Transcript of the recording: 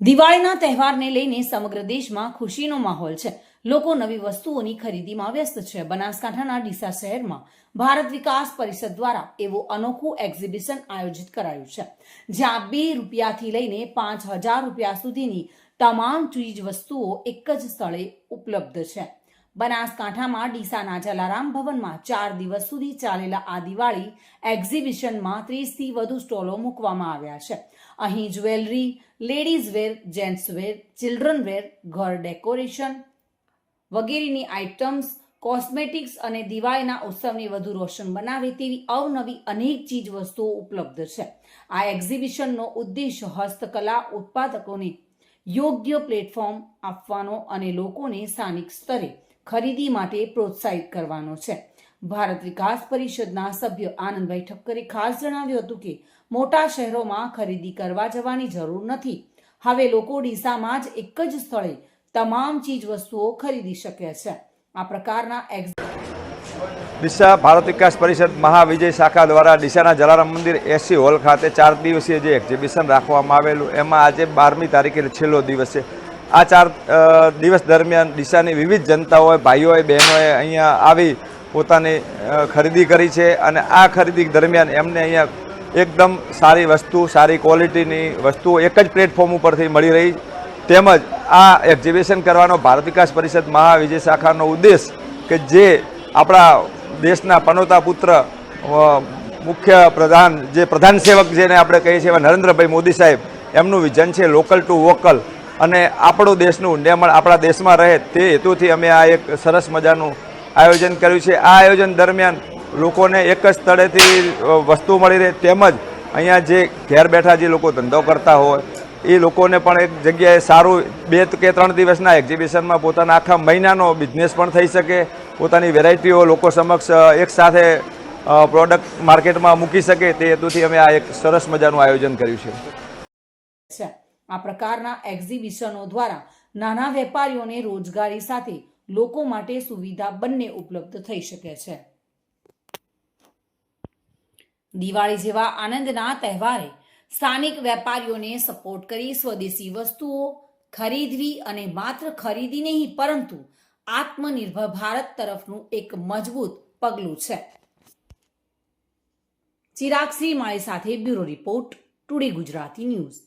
દિવાળીના તહેવારને લઈને સમગ્ર દેશમાં ખુશીનો માહોલ છે. લોકો નવી વસ્તુઓની ખરીદીમાં વ્યસ્ત છે. બનાસકાંઠાના ડીસા શહેરમાં ભારત વિકાસ પરિષદ દ્વારા એવું અનોખું એક્ઝિબિશન આયોજિત કરાયું છે, જ્યાં બે રૂપિયાથી લઈને પાંચ હજાર રૂપિયા સુધીની તમામ ચીજ વસ્તુઓ એક જ સ્થળે ઉપલબ્ધ છે. બનાસકાંઠામાં ડીસાના જલારામ ભવનમાં ચાર દિવસ સુધી ચાલેલા આ દિવાળી એક્ઝિબિશનમાં ત્રીસથી વધુ સ્ટોલો મૂકવામાં આવ્યા છે. અહીં jewellery, ladies wear, gents wear, children wear, ઘર ડેકોરેશન વગેરેની આઇટમ્સ, કોસ્મેટિક્સ અને દિવાળીના ઉત્સવને વધુ રોશન બનાવે તેવી અવનવી અનેક ચીજ વસ્તુઓ ઉપલબ્ધ છે. આ એક્ઝિબિશનનો ઉદ્દેશ હસ્તકલા ઉત્પાદકોને યોગ્ય પ્લેટફોર્મ આપવાનો અને લોકોને સ્થાનિક સ્તરે ખરીદી માટે પ્રોત્સાહિત કરવાનો છે. ભારત વિકાસ પરિષદના સભ્ય આનંદભાઈ ઠક્કરે ખાસ જણાવ્યું હતું કે, મોટા શહેરોમાં ખરીદી કરવા જવાની જરૂર નથી. હવે લોકો ડીસામાં જ એક જ સ્થળે તમામ ચીજ વસ્તુઓ ખરીદી શકે છે. આ પ્રકારના ડીસા ભારત વિકાસ પરિષદ મહાવિજય શાખા દ્વારા ડીસાના જલારામ મંદિર એસી હોલ ખાતે ચાર દિવસીય જે એક્ઝિબિશન રાખવામાં આવેલું, એમાં આજે બારમી તારીખે છેલ્લો દિવસ છે. આ ચાર દિવસ દરમિયાન ડીસાની વિવિધ જનતાઓએ, ભાઈઓએ, બહેનોએ અહીંયા આવી પોતાની ખરીદી કરી છે અને આ ખરીદી દરમિયાન એમને અહીંયા એકદમ સારી વસ્તુ, સારી ક્વોલિટીની વસ્તુઓ એક જ પ્લેટફોર્મ ઉપરથી મળી રહી. તેમજ આ એક્ઝિબિશન કરવાનો ભારત વિકાસ પરિષદ મહાવિજય શાખાનો ઉદ્દેશ કે જે આપણા દેશના પનોતા પુત્ર મુખ્ય પ્રધાન, જે પ્રધાન સેવક જેને આપણે કહીએ છીએ એવા નરેન્દ્રભાઈ મોદી સાહેબ, એમનું વિઝન છે લોકલ ટુ વોકલ અને આપણું દેશનું નિયમન આપણા દેશમાં રહે તે હેતુથી અમે આ એક સરસ મજાનું આયોજન કર્યું છે. આ આયોજન દરમિયાન લોકોને એક જ સ્થળેથી વસ્તુ મળી રહે તેમજ અહીંયા જે ઘેર બેઠા જે લોકો ધંધો કરતા હોય, એ લોકોને પણ એક જગ્યાએ સારું બે કે ત્રણ દિવસના એક્ઝિબિશનમાં પોતાના આખા મહિનાનો બિઝનેસ પણ થઈ શકે, પોતાની વેરાયટીઓ લોકો સમક્ષ એકસાથે એક સાથે પ્રોડક્ટ માર્કેટમાં મૂકી શકે તે હેતુથી અમે આ એક સરસ મજાનું આયોજન કર્યું છે. આ પ્રકારના એક્ઝિબિશનો દ્વારા નાના વેપારીઓને રોજગારી સાથે લોકો માટે સુવિધા બંને ઉપલબ્ધ થઈ શકે છે. દિવાળી જેવા આનંદના તહેવારે સ્થાનિક વેપારીઓને સપોર્ટ કરી સ્વદેશી વસ્તુઓ ખરીદવી અને માત્ર ખરીદી નહીં, પરંતુ આત્મનિર્ભર ભારત તરફનું એક મજબૂત પગલું છે. ચિરાગ શ્રી માળી સાથે bureau report today Gujarati news.